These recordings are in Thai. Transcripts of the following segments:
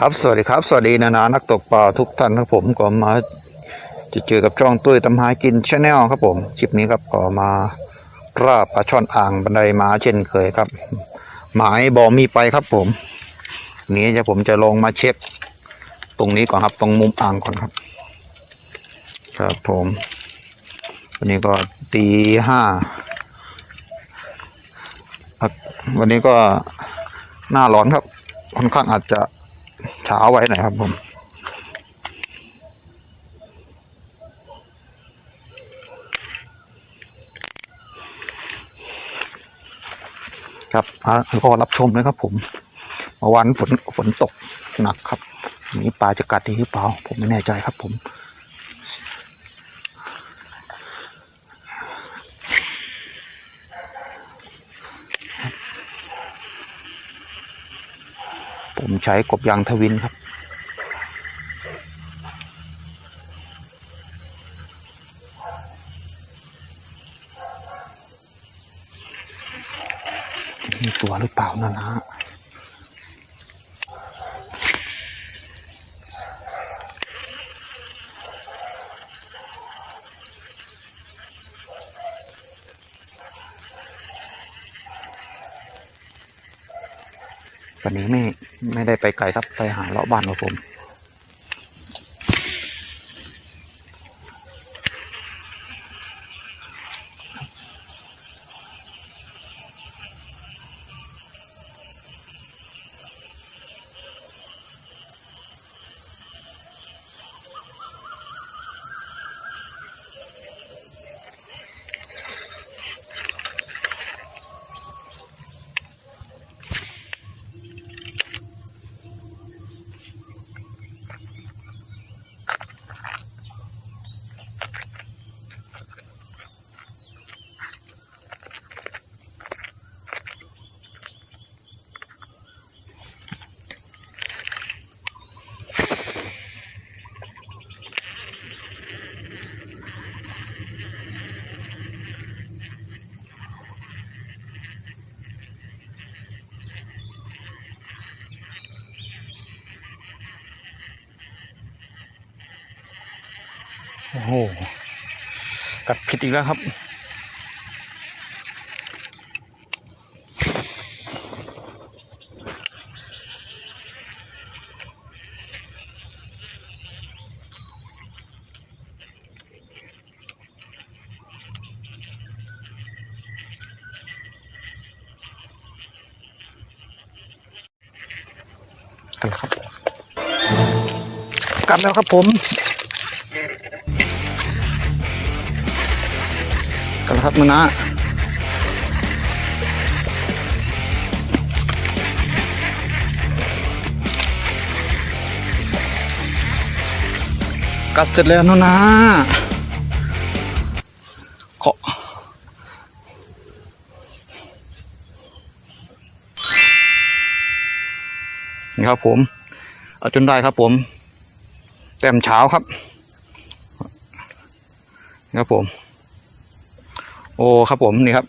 ครับสวัสดีครับ สวัสดีนานานักตกปลาทุกท่านครับผมก็มาจะเจอกับช่องตุ้ยตำหากินชาแนลครับผมคลิปนี้ครับก็มาราบปลาช่อนอ่างบันไดมาเช่นเคยครับ หมายบอมีไปครับผม นี้จะผมจะลงมาเช็คตรงนี้ก่อนครับ ตรงมุมอ่างก่อนครับ ครับผมวันนี้ก็ตีห้าวันนี้ก็หน้าร้อนครับค่อนข้างอาจจะ เช้าไว้หน่อยครับผมครับอะก็รับชมเลยครับผมเมื่อวานฝนฝนตกหนักครับ นี้ปลาจะกัดที่หรือเปล่าผมไม่แน่ใจครับผม ผมใช้กบยางทวินครับ มีตัวหรือเปล่านะนะ วันนี้ไม่ไม่ได้ไปไกลครับไปหาเลาะบ้านของผม โอ้โห กัดผิดอีกแล้วครับ กันครับกลับแล้วครับผม กันครับนะนะกัดเสร็จแล้วนะนะเคาะนี่ครับผม เอาจนได้ครับผม แต้มเช้าครับนี่ครับผม โอ้ครับผมนี่ครับ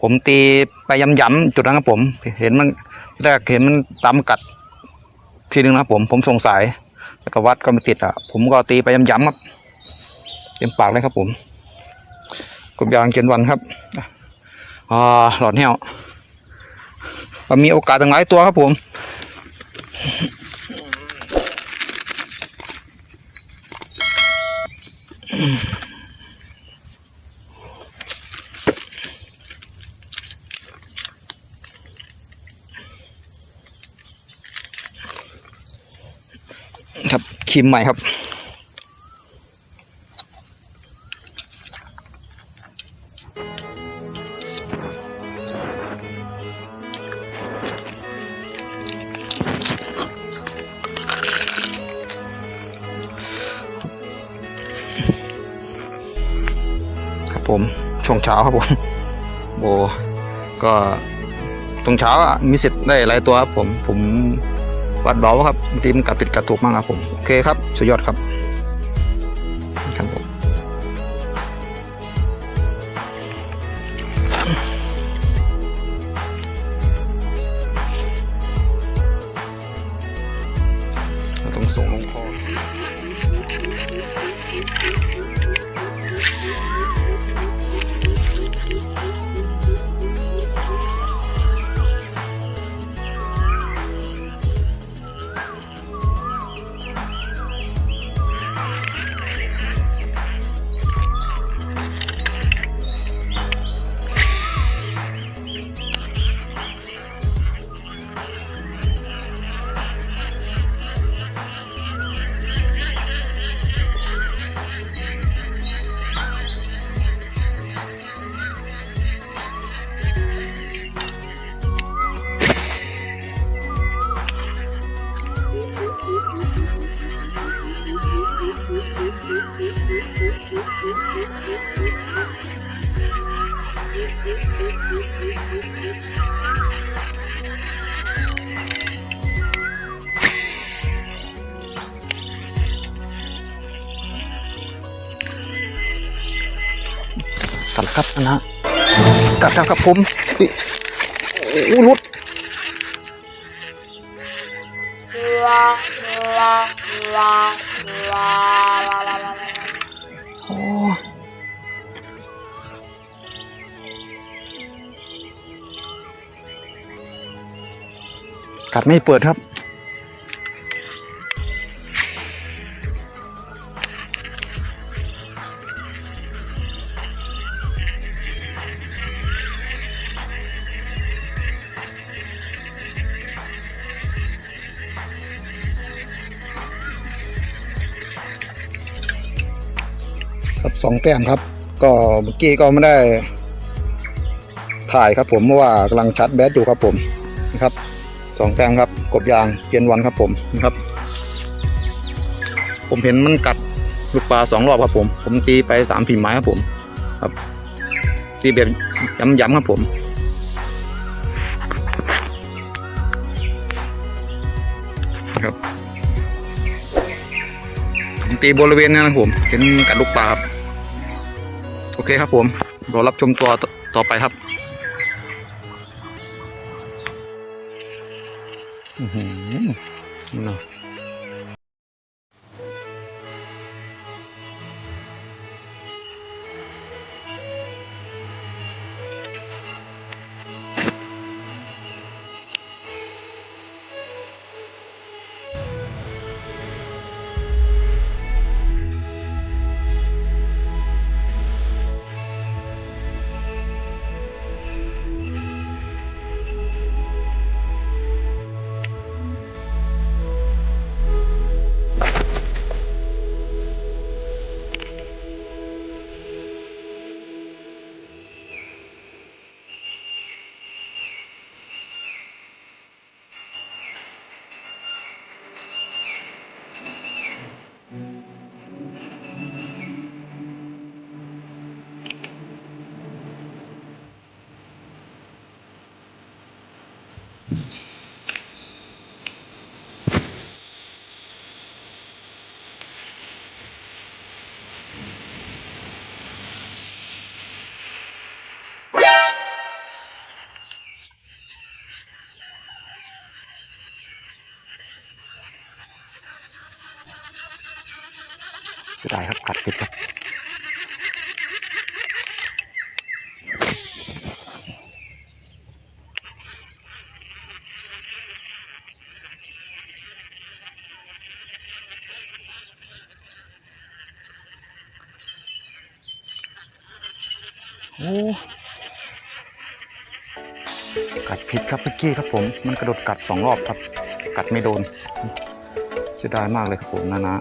ผมตีไปย้ำๆจุดนั้นครับผม เห็นมันแรกเห็นมันตามกัด ทีนึงนะครับผมผมสงสัยแล้วก็วัดก็ไม่ติดอะ ผมก็ตีไปย้ำๆครับเต็มปากเลยครับผมกบยางเจนวันครับอ่าหลอดแห้วมันมีโอกาสตั้งหลายตัวครับผมครั คิมใหม่ครับ ครับผม ช่วงเช้าครับผมโบก็ตรงเช้ามีสิทธิ์ได้หลายตัวครับผมผม วัดเบาครับบางทีมันกัดผิดกัดถูกมากครับผมโอเคครับสุดยอดครับครับผมคอ กัดครับนะฮะกัดแล้วครับผมอุ๊ยโอ้โหรุดโอ้กัดไม่เปิดครับ สองแต้มครับ ก็เมื่อกี้ก็ไม่ได้ถ่ายครับผมเพราะว่ากำลังชัดแบตอยู่ครับผมนะครับสองแต้มครับ กบยางเจนวันครับผมนะครับ ผมเห็นมันกัดลูกปลาสองรอบครับผม ผมตีไปสามฝีไม้ครับผม ครับ ตีแบบย้ำๆครับผมครับผมตีบริเวณนี้นะครับผม เห็นกัดลูกปลาครับ โอเคครับผมรอรับชมตัวต่อไปครับอือหือ สียดายครับกัดติดครับโอ้กัดผิดครับเมื่อกี้ครับผม มันกระโดดกัดสองรอบครับ กัดไม่โดน เสียดายมากเลยครับผมนะนะ